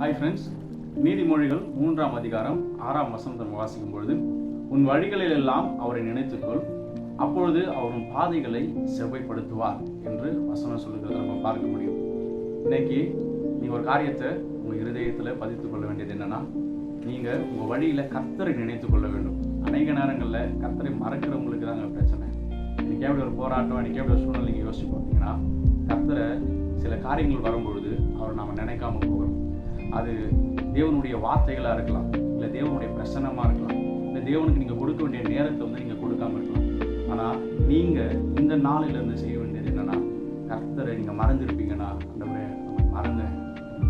Hi friends நீதிமொழிகள் மூன்றாம் அதிகாரம் ஆறாம் வசந்தம் வாசிக்கும் பொழுது உன் வழிகளில் எல்லாம் அவரை நினைத்துக்கொள். அப்பொழுது அவர் உன் பாதைகளை செவ்வைப்படுத்துவார் என்று வசனம் சொல்லுகிறத நம்ம பார்க்க முடியும். இன்னைக்கு நீங்கள் ஒரு காரியத்தை உங்கள் இருதயத்தில் பதித்து கொள்ள வேண்டியது என்னன்னா நீங்கள் உங்கள் வழியில் கத்தரை நினைத்து கொள்ள வேண்டும். அநேக நேரங்களில் கத்தரை மறக்கிறவங்களுக்கு தாங்க பிரச்சனை. இன்னைக்கு எப்படி ஒரு போராட்டம் அன்றைக்கே எப்படி ஒரு சூழ்நிலை நீங்கள் யோசிச்சு பார்த்தீங்கன்னா கர்த்தரை சில காரியங்கள் வரும்பொழுது அவரை நாம் நினைக்காம போகிறோம் அது தேவனுடைய வார்த்தைகளாக இருக்கலாம் இல்லை தேவனுடைய பிரசன்னமாக இருக்கலாம் இல்லை தேவனுக்கு நீங்கள் கொடுக்க வேண்டிய நேரத்தை வந்து நீங்கள் கொடுக்காம இருக்கலாம். ஆனால் நீங்கள் இந்த நாளிலிருந்து செய்ய வேண்டியது என்னென்னா கர்த்தரை நீங்கள் மறந்துருப்பீங்கன்னா அந்த மறந்த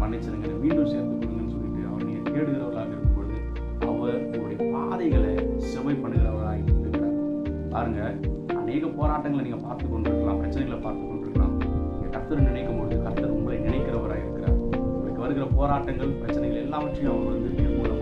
மன்னிச்சிருங்க மீண்டும் சேர்த்து கொடுங்கன்னு சொல்லிட்டு அவர் நீங்கள் தேடுகிறவர்களாக இருக்கும் பொழுது அவர் உங்களுடைய பாதைகளை செவ்வாய் பண்ணுகிறவராக இருக்கிறார். பாருங்க அநேக போராட்டங்களை நீங்கள் பார்த்து கொண்டிருக்கலாம் பிரச்சனைகளை பார்த்து கொண்டிருக்கலாம். நீங்கள் கர்த்தர் நினைக்கும் பொழுது கர்த்தர் உங்களை நினைக்கிறவராக இருக்கிறார். உங்களுக்கு வருகிற போராட்டங்கள் பிரச்சனைகள் எல்லாவற்றையும் அவர் வந்து நிர்மூலமாய்